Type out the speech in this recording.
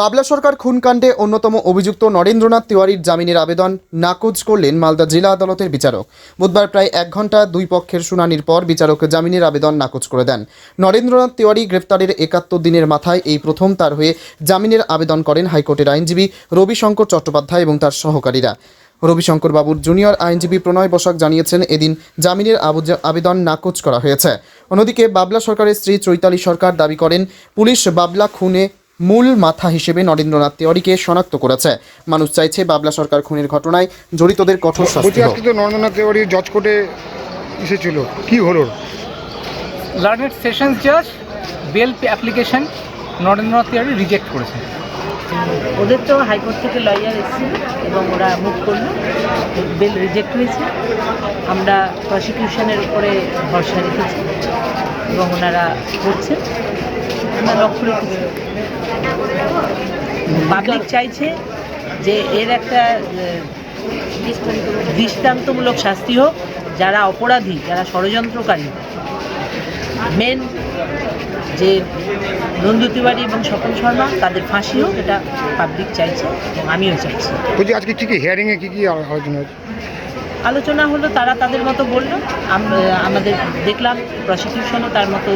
বাবলা সরকার খুনকাণ্ডে অন্যতম অভিযুক্ত নরেন্দ্রনাথ তিওয়ারির জামিনের আবেদন নাকচ করলেন মালদা জেলা আদালতের বিচারক। বুধবার প্রায় এক ঘণ্টা দুই পক্ষের শুনানির পর বিচারক জামিনের আবেদন নাকচ করে দেন। নরেন্দ্রনাথ তিওয়ারি গ্রেফতারের একাত্তর দিনের মাথায় এই প্রথম তার হয়ে জামিনের আবেদন করেন হাইকোর্টের আইনজীবী রবিশঙ্কর চট্টোপাধ্যায় এবং তার সহকারীরা। রবিশঙ্কর বাবুর জুনিয়র আইনজীবী প্রণয় বসাক জানিয়েছেন, এদিন জামিনের আবেদন নাকচ করা হয়েছে। অন্যদিকে বাবলা সরকারের স্ত্রী চৈতালি সরকার দাবি করেন, পুলিশ বাবলা খুনে মূল মাথা হিসেবে নরেন্দ্রনাথ তিওয়ারিকে শনাক্ত করেছে। মানুষ চাইছে বাবলা সরকার খুনের ঘটনায় জড়িতদের কঠোর শাস্তি হোক। তো নরেন্দ্রনাথ তিওয়ারি জজ কোর্টে এসেছিল। কি হলো? লার্নেড সেশনস জাজ bail application Narendranath Tiwari reject করেছেন। ওদের তো হাইকোর্ট থেকে লয়ার এসেছিল এবং ওরা মুভ করল বেল রিজেক্ট হয়েছে। আমরা প্রসিকিউশনের উপরে ভরসা রেখেছি এবং ওনারা করছেন। আমরা লক্ষ্য রেখেছি পাবলিক চাইছে যে এর একটা দৃষ্টান্তমূলক শাস্তি হোক যারা অপরাধী যারা ষড়যন্ত্রকারী। মেন যে নন্দু তিওয়ারি এবং স্বপন শর্মা তাদের ফাঁসি হোক এটা পাবলিক চাইছে এবং আমিও চাইছি। বলছি আজকে কি কি হিয়ারিংয়ে কি কি আলোচনা আলোচনা হলো তারা তাদের মতো বলল আমাদের দেখলাম প্রসিকিউশনও তার মতো।